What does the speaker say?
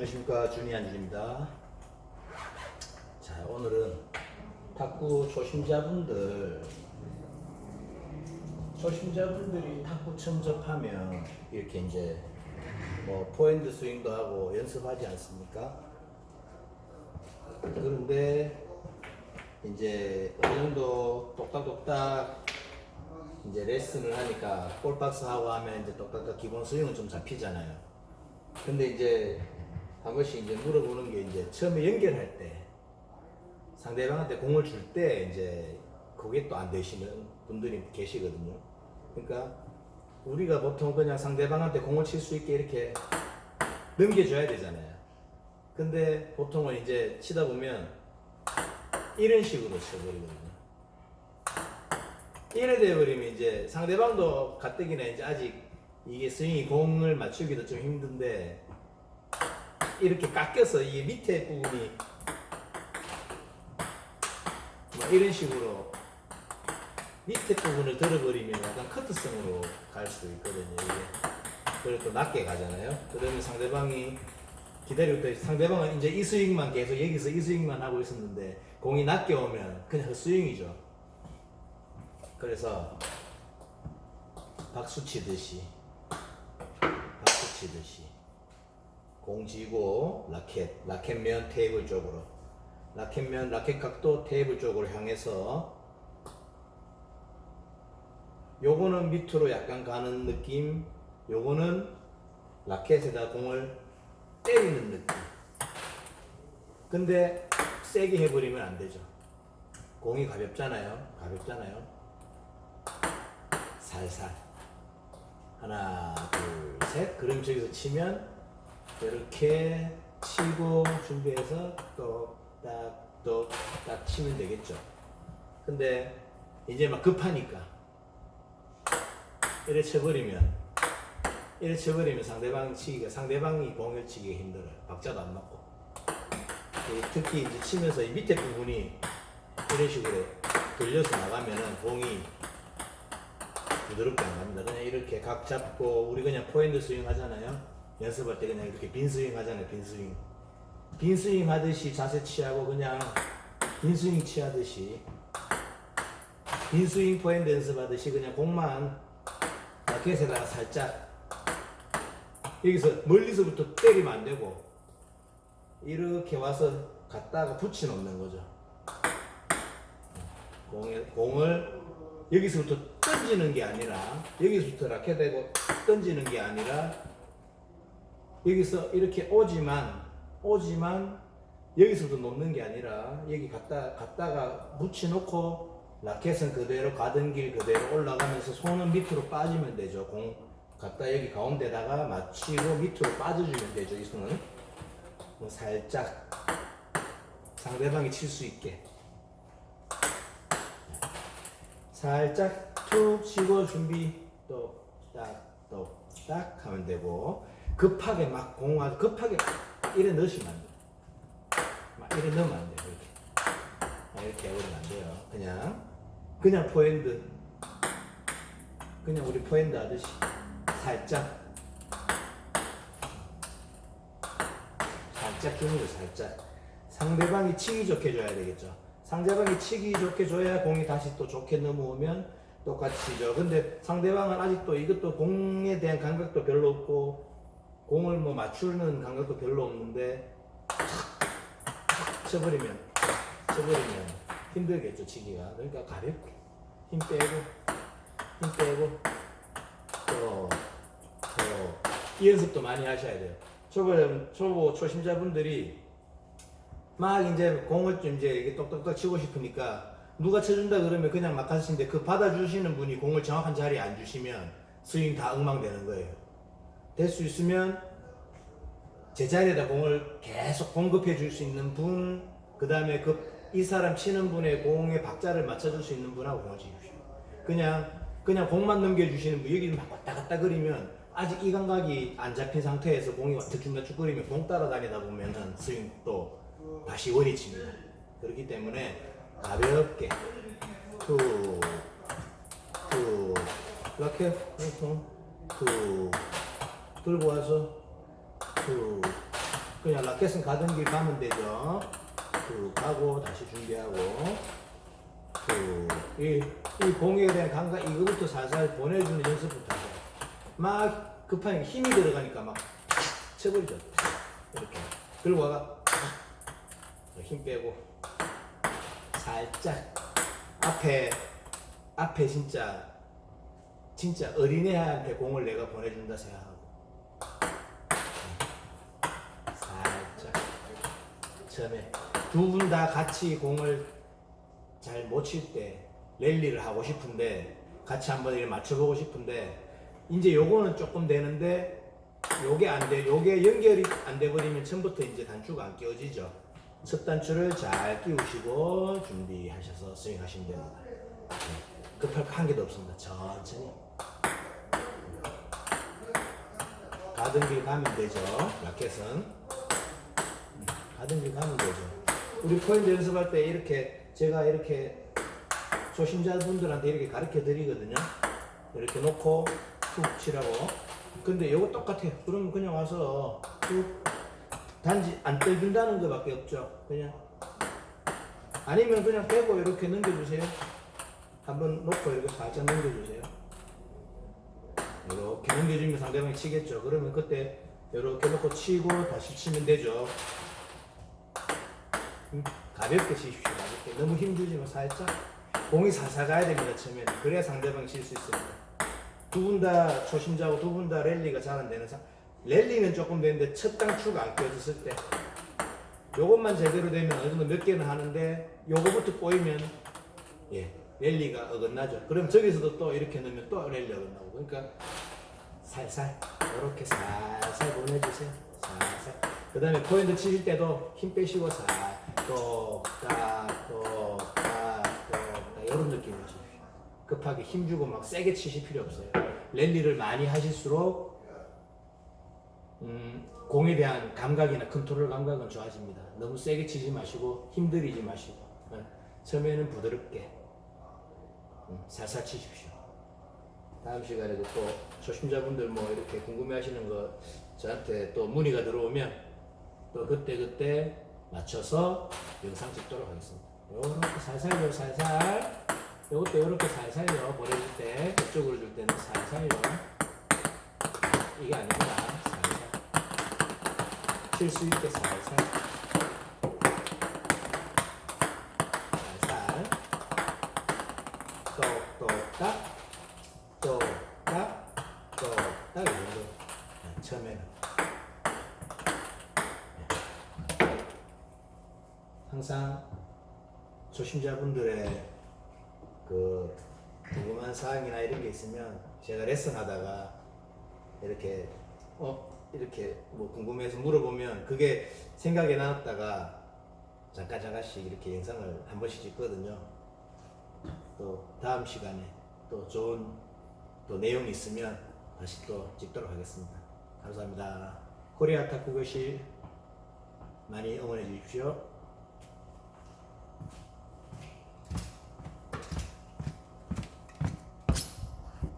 안녕하십니까 준이한 준입니다. 자 오늘은 탁구 초심자분들 초심자분들이 탁구 처음 접하면 이렇게 이제 뭐 포핸드 스윙도 하고 연습하지 않습니까? 그런데 이제 어느 정도 똑딱똑딱 이제 레슨을 하니까 볼박스 하고 하면 이제 똑딱똑 기본 스윙은 좀 잡히잖아요. 근데 이제 한 번씩 이제 물어보는 게 이제 처음에 연결할 때 상대방한테 공을 줄 때 이제 그게 또 안 되시는 분들이 계시거든요. 그러니까 우리가 보통 그냥 상대방한테 공을 칠 수 있게 이렇게 넘겨줘야 되잖아요. 근데 보통은 이제 치다 보면 이런 식으로 쳐버리거든요. 이래 돼버리면 이제 상대방도 가뜩이나 이제 아직 이게 스윙이 공을 맞추기도 좀 힘든데 이렇게 깎여서 이 밑에 부분이 뭐 이런 식으로 밑에 부분을 들어버리면 약간 커트성으로 갈수 있거든요. 그리고 또 낮게 가잖아요. 그러면 상대방이 기다리고 있다. 상대방은 이제 이 스윙만 계속 여기서 이 스윙만 하고 있었는데 공이 낮게 오면 그냥 그 스윙이죠. 그래서 박수 치듯이 박수 치듯이 공 쥐고 라켓 라켓면 테이블 쪽으로. 라켓면 라켓 각도 테이블 쪽으로 향해서 요거는 밑으로 약간 가는 느낌 요거는 라켓에다 공을 때리는 느낌. 근데 세게 해버리면 안 되죠. 공이 가볍잖아요. 가볍잖아요. 살살. 하나 둘 셋. 그럼 저기서 치면 이렇게 치고 준비해서 또딱또딱 치면 되겠죠 근데 이제 막 급하니까 이래 쳐버리면 이래 쳐버리면 상대방 치기가 상대방이 공을 치기가 힘들어요 박자도 안 맞고 이 특히 이제 치면서 이 밑에 부분이 이런 식으로 돌려서 나가면은 공이 부드럽게 안 갑니다. 그냥 이렇게 각 잡고 우리 그냥 포핸드 스윙 하잖아요. 연습할 때 그냥 이렇게 빈 스윙 하잖아요. 빈 스윙. 빈 스윙 하듯이 자세 취하고 그냥 빈 스윙 취하듯이 빈 스윙 포핸드 연습하듯이 그냥 공만 라켓에다가 살짝 여기서 멀리서부터 때리면 안 되고 이렇게 와서 갖다가 붙여 놓는 거죠. 공에, 공을 여기서부터 던지는 게 아니라 여기서부터 라켓 대고 던지는 게 아니라 여기서 이렇게 오지만 오지만 여기서부터 놓는 게 아니라 여기 갖다 갖다가 붙여놓고 라켓은 그대로 가던 길 그대로 올라가면서 손은 밑으로 빠지면 되죠. 공 갖다 여기 가운데다가 맞추고 밑으로 빠져주면 되죠. 이 손은 뭐 살짝 상대방이 칠 수 있게 살짝 툭 치고 준비 또딱또딱 하면 되고 급하게 막 공화 급하게 막 이래 넣으시면 안 돼요. 막 이래 넣으면 안 돼요. 이렇게 막 이렇게 해버리면 안 돼요. 그냥 그냥 포핸드 그냥 우리 포핸드 하듯이 살짝 살짝 힘으로 살짝 상대방이 치기 좋게 줘야 되겠죠. 상대방이 치기 좋게 줘야 공이 다시 또 좋게 넘어오면 똑같이 죠. 근데 상대방은 아직도 이것도 공에 대한 감각도 별로 없고 공을 뭐 맞추는 감각도 별로 없는데 탁 쳐버리면 쳐버리면 힘들겠죠 치기가. 그러니까 가볍게 힘 빼고 힘 빼고 또또이 연습도 많이 하셔야 돼요. 초보 초보 초심자분들이 막 이제 공을 좀 이제 이렇게 똑똑똑 치고 싶으니까 누가 쳐준다 그러면 그냥 막 하시는데 그 받아주시는 분이 공을 정확한 자리에 안 주시면 스윙 다 엉망되는 거예요. 될 수 있으면 제자리에다 공을 계속 공급해 줄 수 있는 분, 그 다음에 그 이 사람 치는 분의 공의 박자를 맞춰줄 수 있는 분하고 공을 치십시오. 그냥 그냥 공만 넘겨주시는 분 여기 막 왔다 갔다 그리면 아직 이 감각이 안 잡힌 상태에서 공이 대충대충거리면 공 따라다니다 보면은 스윙 또 다시 원위칩니다. 그렇기 때문에 가볍게 툭, 툭, 이렇게 툭, 툭 들고 와서 툭 그냥 라켓은 가던 길 가면 되죠. 쭉 가고 다시 준비하고 쭉. 이, 이 공에 대한 감각 이거부터 살살 보내주는 연습부터 하세요. 막 급하게 힘이 들어가니까 막 쳐버리죠. 이렇게. 그리고 와가 힘 빼고 살짝 앞에 앞에 진짜 진짜 어린애한테 공을 내가 보내준다 생각하고 살짝 처음에 두 분 다 같이 공을 잘 못 칠 때 랠리를 하고 싶은데 같이 한번 이렇게 맞춰보고 싶은데 이제 요거는 조금 되는데 요게 안 돼, 요게 연결이 안 돼 버리면 처음부터 이제 단추가 안 끼워지죠. 첫 단추를 잘 끼우시고 준비하셔서 스윙하시면 됩니다. 네. 급할 거한 개도 없습니다. 천천히. 가던 길 가면 되죠. 라켓은. 길 가면 되죠. 우리 포인트 연습할 때 이렇게 제가 이렇게 초심자분들한테 이렇게 가르쳐 드리거든요. 이렇게 놓고 툭 치라고. 근데 이거 똑같아요. 그러면 그냥 와서 툭 단지 안 떠준다는 것밖에 없죠. 그냥 아니면 그냥 빼고 이렇게 넘겨주세요. 한번 놓고 이렇게 살짝 넘겨주세요. 이렇게 넘겨주면 상대방이 치겠죠. 그러면 그때 이렇게 놓고 치고 다시 치면 되죠. 음, 가볍게 치십시오. 가볍게. 너무 힘주지 마. 살짝. 공이 살살 가야 됩니다. 처음에는. 그래야 상대방이 칠 수 있습니다. 두 분 다 초심자고 두 분 다 랠리가 잘 안 되는 상. 랠리는 조금 되는데 첫 단추가 안 껴졌을 때. 요것만 제대로 되면 어느 정도 몇 개는 하는데 요거부터 꼬이면 예 랠리가 어긋나죠. 그럼 저기서도 또 이렇게 넣으면 또 랠리 어긋나고 그러니까 살살 이렇게 살살 보내주세요. 살살. 그 다음에 포인트 치실 때도 힘 빼시고 살 또딱또딱또딱 이런 느낌으로 치십시오. 급하게 힘 주고 막 세게 치실 필요 없어요. 랠리를 많이 하실수록 음, 공에 대한 감각이나 컨트롤 감각은 좋아집니다. 너무 세게 치지 마시고 힘들이지 마시고 네. 처음에는 부드럽게 음, 살살 치십시오. 다음 시간에도 또 초심자분들 뭐 이렇게 궁금해하시는 거 저한테 또 문의가 들어오면 또 그때 그때 맞춰서 영상 찍도록 하겠습니다. 요렇게 살살요 살살. 요것도 요렇게 살살요 보내줄 때 그쪽으로 줄 때는 살살요. 이게 아닙니다. 살살. 칠 수 있게 살살. 살살. 똑똑딱. 똑딱. 똑딱. 이 정도. 네, 처음에는 네. 항상 초심자분들의 그 궁금한 사항이나 이런 게 있으면 제가 레슨 하다가 이렇게 어 이렇게 뭐 궁금해서 물어보면 그게 생각이 나왔다가 잠깐 잠깐씩 이렇게 영상을 한 번씩 찍거든요. 또 다음 시간에 또 좋은 또 내용이 있으면 다시 또 찍도록 하겠습니다. 감사합니다. 코리아 탁구 교실 많이 응원해 주십시오.